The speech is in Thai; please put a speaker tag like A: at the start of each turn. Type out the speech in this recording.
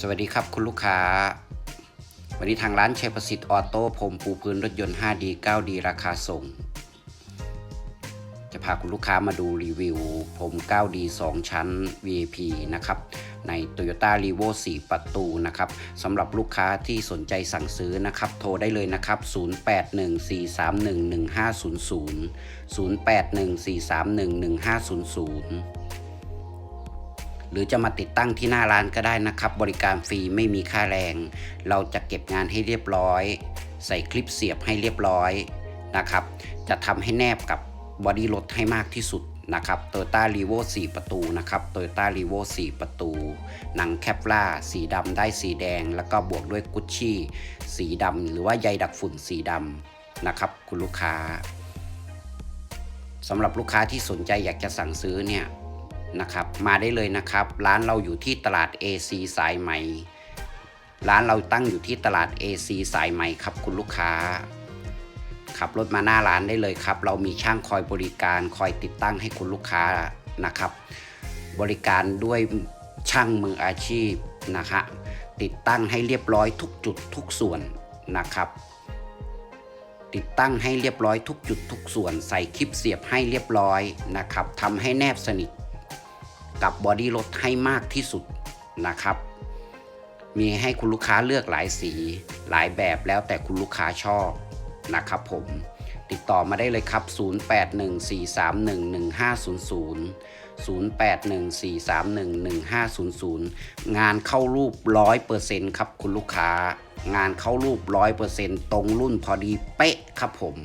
A: สวัสดีครับคุณลูกค้า วันนี้ทางร้านชัยประสิทธิ์ออโต้ผมปูพื้นรถยนต์ 5D 9D ราคาส่ง จะพาคุณลูกค้ามาดูรีวิวผม 9D 2 ชั้น VIP นะครับใน Toyota r e v o 4 ประตูนะครับสำหรับลูกค้าที่สนใจสั่งซื้อนะครับ โทรได้เลยนะครับ 0814311500 0814311500 หรือจะมาติดตั้งที่หน้าร้านก็ได้นะครับ บริการฟรีไม่มีค่าแรง เราจะเก็บงานให้เรียบร้อย ใส่คลิปเสียบให้เรียบร้อยนะครับ จะทำให้แนบกับบอดี้รถให้มากที่สุดนะครับ Toyota r e v o 4ประตูนะครับ Toyota r e v o 4ประตู หนังแคปล่าสีดำได้สีแดง แล้วก็บวกด้วยกุชชี่สีดำหรือว่าใยดักฝุ่นสีดำนะครับ คุณลูกค้าสำหรับลูกค้าที่สนใจอยากจะสั่งซื้อเนี่ย นะครับ มาได้เลยนะครับ ร้านเราอยู่ที่ตลาด AC สายไหม ร้านเราตั้งอยู่ที่ตลาด AC สายไหมครับคุณลูกค้า ขับรถมาหน้าร้านได้เลยครับ เรามีช่างคอยบริการคอยติดตั้งให้คุณลูกค้านะครับ บริการด้วยช่างมืออาชีพนะฮะติดตั้งให้เรียบร้อยทุกจุดทุกส่วนนะครับ ติดตั้งให้เรียบร้อยทุกจุดทุกส่วน ใส่คลิปเสียบให้เรียบร้อยนะครับทำให้แนบสนิท กับบอดี้รถให้มากที่สุดนะครับ มีให้คุณลูกค้าเลือกหลายสี หลายแบบแล้วแต่คุณลูกค้าชอบนะครับผมติดต่อมาได้เลยครับ 0814311500 0814311500 งานเข้ารูป 100%ครับคุณลูกค้า งานเข้ารูป 100%ตรงรุ่นพอดีเป๊ะครับผม